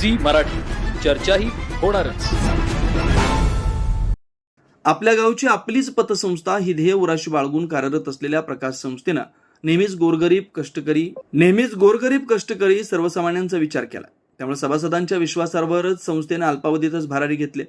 Zee Marathi. चर्चाही होणारच. आपल्या गावची आपलीच पतसंस्था ही ध्येय उराशी बाळगून कार्यरत असलेल्या प्रकाश संस्थेनं नेहमीच गोरगरीब कष्टकरी नेहमीच गोरगरीब कष्टकरी सर्वसामान्यांचा विचार केला. त्यामुळे सभासदांच्या विश्वासावरच संस्थेनं अल्पावधीतच भरारी घेतले.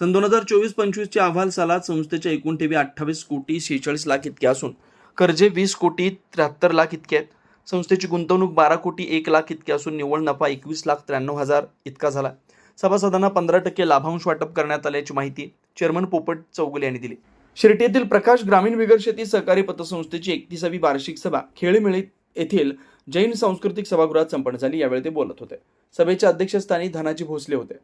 सन दोन हजार चोवीस पंचवीसच्या अहवाल सालात संस्थेच्या एकूण ठेवी अठ्ठावीस कोटी शेहेचाळीस लाख इतक्या असून कर्जे वीस कोटी त्र्याहत्तर लाख इतके आहेत. संस्थेची गुंतवणूक बारा कोटी एक लाख इतकी असून निव्वळ नफा एकवीस लाख त्र्याण्णव हजार इतका झाला. सभासदांना पंधरा टक्के लाभांश वाटप करण्यात आल्याची माहिती चेअरमन पोपट चौगुले यांनी दिली. शिर्टी येथील प्रकाश ग्रामीण बिगर शेती सहकारी पतसंस्थेची एकतीसावी वार्षिक सभा खेळमेळी येथील जैन सांस्कृतिक सभागृहात संपन्न झाली. यावेळी ते बोलत होते. सभेच्या अध्यक्षस्थानी धनाजी भोसले होते.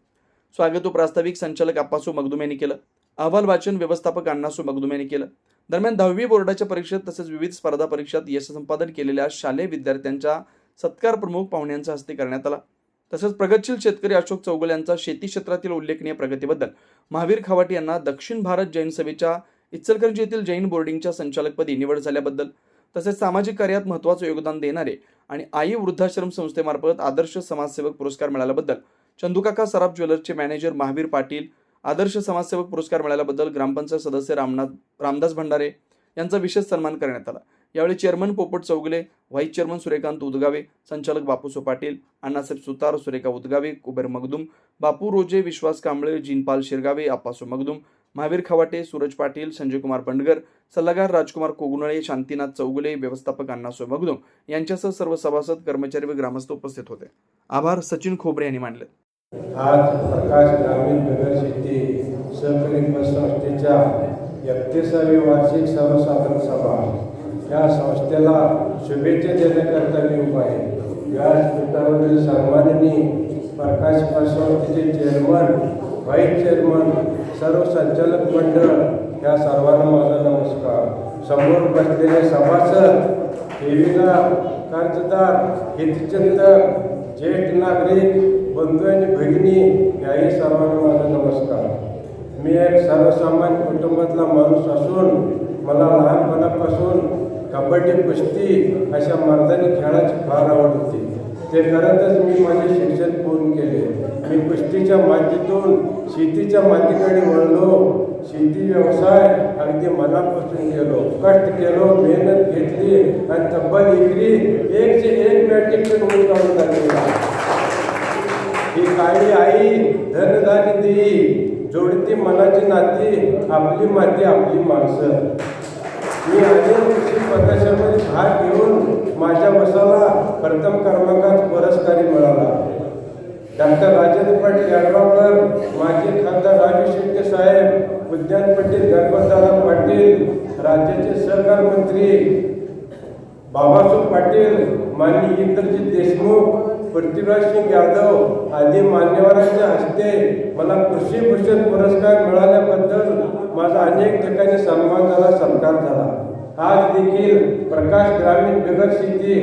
स्वागत प्रास्ताविक संचालक अप्पासू मगदुम यांनी केलं. अहवाल वाचन व्यवस्थापक अण्णासू मगदुम यांनी केलं. दरम्यान दहावी बोर्डाच्या परीक्षेत तसेच विविध स्पर्धा परीक्षात यश संपादन केलेल्या शालेय विद्यार्थ्यांच्या सत्कार प्रमुख पाहुण्यांच्या हस्ते करण्यात आला. तसेच प्रगतशील शेतकरी अशोक चौगुल यांचा शेती क्षेत्रातील उल्लेखनीय प्रगतीबद्दल. महावीर खावाटी यांना दक्षिण भारत जैन सभेच्या इचलकरंजी येथील जैन बोर्डिंगच्या संचालकपदी निवड झाल्याबद्दल तसेच सामाजिक कार्यात महत्त्वाचं योगदान देणारे आणि आई वृद्धाश्रम संस्थेमार्फत आदर्श समाजसेवक पुरस्कार मिळाल्याबद्दल चंदुकाका सराफ ज्वेलर्सचे मॅनेजर महावीर पाटील आदर्श समाजसेवक पुरस्कार मिळाल्याबद्दल ग्रामपंचायत सदस्य रामनाथ रामदास भंडारे यांचा विशेष सन्मान करण्यात आला. यावेळी chairman Popat Chougule vice chairman Suryakant Udgave संचालक बापूसो पाटील अण्णासाहेब सुतार सुरेखा उदगावे कुबेर मगदुम बापू रोजे विश्वास कांबळे जिनपाल शिरगावे आप्पासो मगदुम महावीर खवाटे सूरज पाटील संजय कुमार बंडगर सल्लागार राजकुमार कोगुनळे शांतीनाथ चौगुले व्यवस्थापक अण्णासो मगदुम यांच्यासह सर्व सभासद कर्मचारी व ग्रामस्थ उपस्थित होते. आभार सचिन खोबरे यांनी मानले. आज प्रकाश ग्रामीण नगर शेती सहकारी संस्थेच्या एकतीसावी वार्षिक सर्वसाधारण सभा. या संस्थेला शुभेच्छा देण्याकरता मी उभा आहे. व्यासपीठावरील सर्वांनी प्रकाश संस्थेचे चेअरमन व्हाईस चेअरमन सर्व संचालक मंडळ या सर्वांना माझा नमस्कार. समोर बसलेले सभासद देवीला कर्जदार हितचिंतक ज्येष्ठ नागरिक बंधू आणि भगिनी याही सर्वांना माझा नमस्कार. मी एक सर्वसामान्य कुटुंबातला माणूस असून मला लहानपणापासून कबड्डी कुस्ती अशा मर्दानी खेळाची फार आवड होती. ते करतच मी माझे शिक्षण पूर्ण केले. मी कुस्तीच्या मातीतून शेतीच्या मातीकडे वळलो. शेती व्यवसाय अगदी मनापासून केलो कष्ट केलो मेहनत घेतली आणि तब्बल एकरी एकशे एक मॅट्रिक गुण काढून टाकलेला. ही काळी आई धनधानी देई जोडती मनाची नाती आपली माती आपली माणसं. मी अनेक कृषी प्रदर्शनामध्ये भाग घेऊन माझ्या वसाला प्रथम क्रमांकात पुरस्कारी मिळाला. डॉक्टर राजेंद्र पाटील यड्रावकर माजी खासदार राजू शेट्टे साहेब उद्यान पाटील गणपतराव पाटील राज्याचे सहकार मंत्री बाबासाहेब पाटील माननीय इंद्रजित देशमुख पृथ्वीराज सिंग यादव आदी मान्यवरांच्या हस्ते मला कृषी भूषण पुरस्कार मिळाल्याबद्दल माझा अनेक ठिकाणी सन्मान झाला सत्कार झाला. आज देखील प्रकाश ग्रामीण बिगर शेती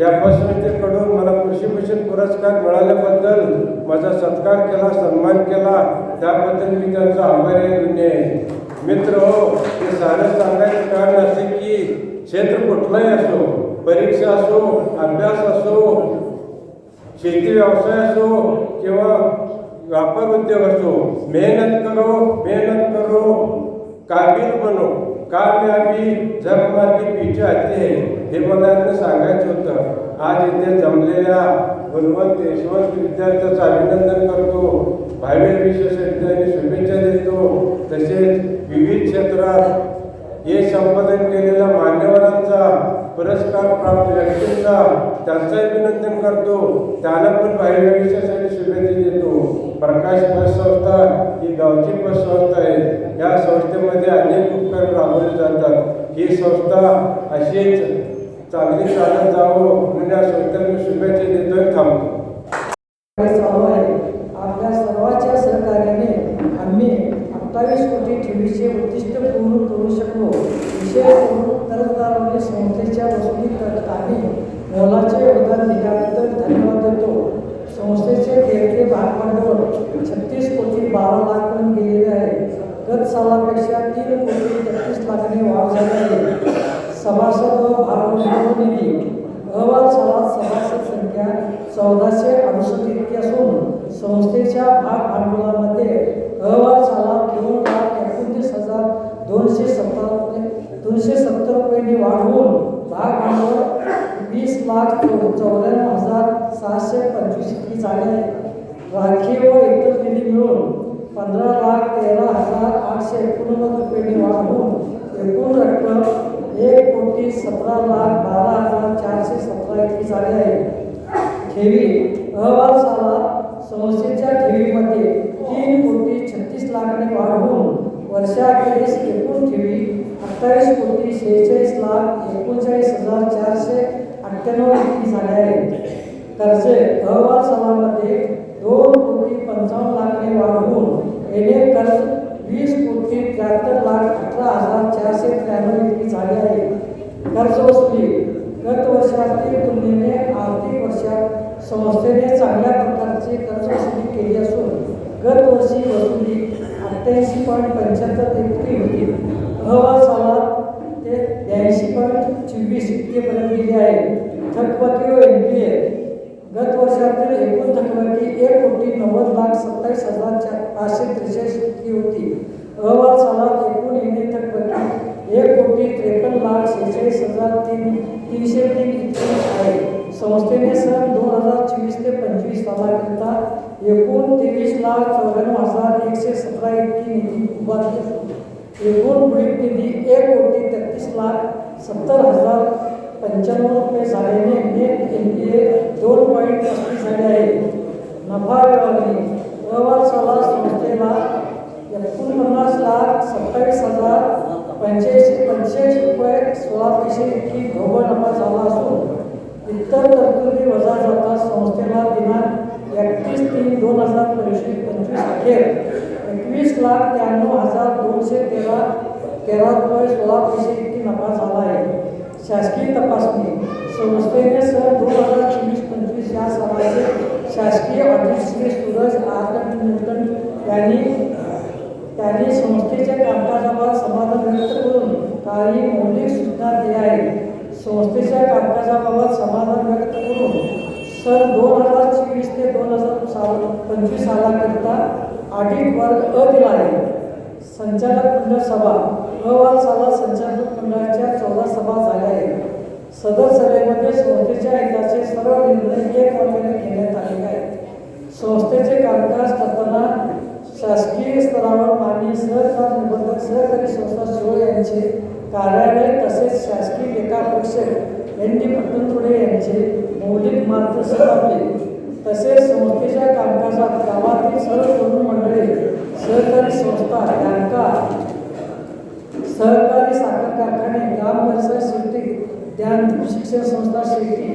या संस्थेकडून मला कृषी भूषण पुरस्कार मिळाल्याबद्दल माझा सत्कार केला सन्मान केला. त्याबद्दल मी त्यांचा आभारी आहे मित्र हो हे सारं सांगायचं कारण असे की क्षेत्र कुठलंही असो परीक्षा असो अभ्यास असो शेती व्यवसाय असो किंवा व्यापार उद्योग असो मेहनत करो मेहनत करो काबिल बनो कामयाबी जग जगमार्गी पीछे आते हे मला सांगायचं होतं. आज इथे जमलेल्या गुणवंत यशवंत विद्यार्थ्याचं अभिनंदन करतो. भावी विश्वविद्यालयाने शुभेच्छा देतो. तसेच विविध क्षेत्रात हे संपादन केलेल्या मान्यवरांचा पुरस्कार प्राप्त व्यक्तींचा त्यांचं अभिनंदन करतो. त्यांना पण बाह्य विषयासाठी शुभेच्छा देतो. प्रकाश बस संस्था ही गावची बस संस्था आहे. या संस्थेमध्ये अनेक उपक्रम राबवले जातात. ही संस्था अशीच चांगली चालत जावं म्हणून या संस्थेला मी शुभेच्छा देतोय थांबतो. चालू आहे आपल्या सर्वांच्या सहकार्याने आम्ही अठ्ठावीस कोटी ठेवीचे उद्दिष्ट पूर्ण करू शकलो. विशेष करून कर्जदारांनी संस्थेच्या वसुली करत आणि मोलाचे योगदान दिल्याबद्दल धन्यवाद देतो. संस्थेचे खेळते भागभांडवल छत्तीस कोटी बारा लाखपर्यंत गेलेले आहे. गत सालापेक्षा तीन कोटी तेहतीस लाखांनी वाढ झाली आहे. सभासद व अहवाल सभात सभासद संख्या चौदाशे अडुसष्ट इतकी असून संस्थेच्या भाग भांडवलामध्ये अहवाल साला दोन लाख एकोणतीस हजार दोनशे सत्तर दोनशे सत्तर रुपयांनी वाढवून भाग भांडवल वीस लाख चौऱ्याण्णव हजार सहाशे पंचवीस इतकी झाले राखी राखीव व इतर निधी मिळून पंधरा लाख तेरा हजार आठशे एकोणनव्वद रुपयांनी वाढवून एकूण रक्कम एक कोटी सतरा लाख चारशे सतरा इतकी झाली आहे. ठेवी अहवाल साला संस्थेच्या ठेवीमध्ये तीन कोटी छत्तीस लाखाने वाढवून वर्षाखेरीस एकूण ठेवी अठ्ठावीस कोटी शेहेचाळीस लाख एकोणचाळीस हजार चार अठ्ठ्याण्णव इतकी झाले आहे कर्जे अहवाल सालामध्ये दोन कोटी पंचावन्न लाखाने वाढवून येणे कर्ज वीस कोटी त्र्याहत्तर लाख अठरा हजार चारशे त्र्याण्णव इतकी झाली आहे कर्ज वसुली गत वर्षातील तुलनेने आर्थिक वर्षात संस्थेने चांगल्या प्रकारची कर्ज वसुली केली असून गत वर्षी वसुली अठ्ठ्याऐंशी पॉईंट पंच्याहत्तर इतकी होती. अहवाल सालात ते ब्याऐंशी पॉईंट चोवीस इतकेपर्यंत गेले आहे. थकबाकी व एन पी ए गत वर्षातील एकूण थकबाकी एक कोटी नव्वद लाख सत्तावीस हजार चार पाचशे त्रेचाळीस इतकी होती. अहवाल सालात एकूण येणे थकबाकी एक कोटी त्रेपन्न लाख शेहेचाळीस हजार तीन तीनशे तीन इतकी आहे. संस्थेने सन दोन हजार चोवीस ते पंचवीस सालाकरिता एकूण तेवीस लाख चौऱ्याण्णव हजार एकशे सतरा इतकी निधी उभारली एकूण बुडीत निधी एक कोटी तेहतीस लाख सत्तर हजार पंच्याण्णव रुपये झाल्याने नेट एन पी ए दोन पॉईंट पस्तीस झाले आहे. नफा व्यवहार अहवाल साला संस्थेला एकोणपन्नास लाख सत्तावीस हजार पंच्याऐंशी पंचेचाळीस रुपये सोळा पैसे इतकी ढोबळ नफा झाला असून इतर तरतुदी वजा जाता संस्थेला दिनांक एकतीस तीन दोन हजार पंचवीस पंचवीस अखेर एकवीस लाख त्र्याण्णव हजार दोनशे तेरा तेरा रुपये सोळा पैसे इतकी नफा झाला आहे शासकीय तपासणी संस्थेने सर दोन हजार चोवीस पंचवीस या सालाचे शासकीय ऑडिट श्री सूरज आर यांनी त्यांनी संस्थेच्या कामकाजावर समाधान व्यक्त करून काही मौलिक सूचना दिल्या आहेत संस्थेच्या कामकाजाबाबत समाधान व्यक्त करून सर दोन हजार चोवीस ते दोन हजार साल पंचवीस सालाकरिता ऑडिट वर्ग अ दिला आहे संचालक मंडळ सभा अहवाल साला संचालक मंडळाच्या चौदा सभा झाल्या आहेत. सदर सभेमध्ये संस्थेच्या हिताचे सर्व निर्णय एक घेण्यात आलेले आहेत. संस्थेचे कामकाज करताना शासकीय स्तरावर माननीय सहकार निबंधक सहकारी संस्था शिरोळ यांचे कार्यालय तसेच शासकीय लेखापरीक्षक एन डी पट्टणपुडे यांचे मौलिक मार्गदर्शन लाभले तसेच संस्थेच्या कामकाजात गावातील सर्व तरुण मंडळी सहकारी संस्था बँका सहकारी साखर कारखाने ग्राम परिसर शेती ज्ञान शिक्षण संस्था शेती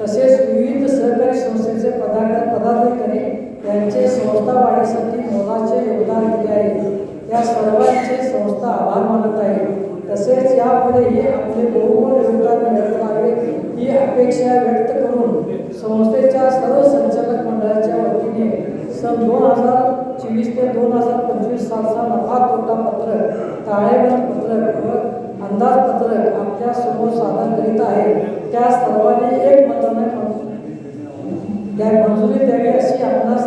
तसेच विविध सहकारी संस्थेचे पदार्थ हजार चोवीस ते दोन हजार पंचवीस सालचा नफा तोटा पत्रक ताळेबंद पत्रक व अंदाजपत्रक आपल्यासमोर सादर करीत आहे. त्या सर्वांनी एक मताने मंजुरी द्यावी अशी आपणास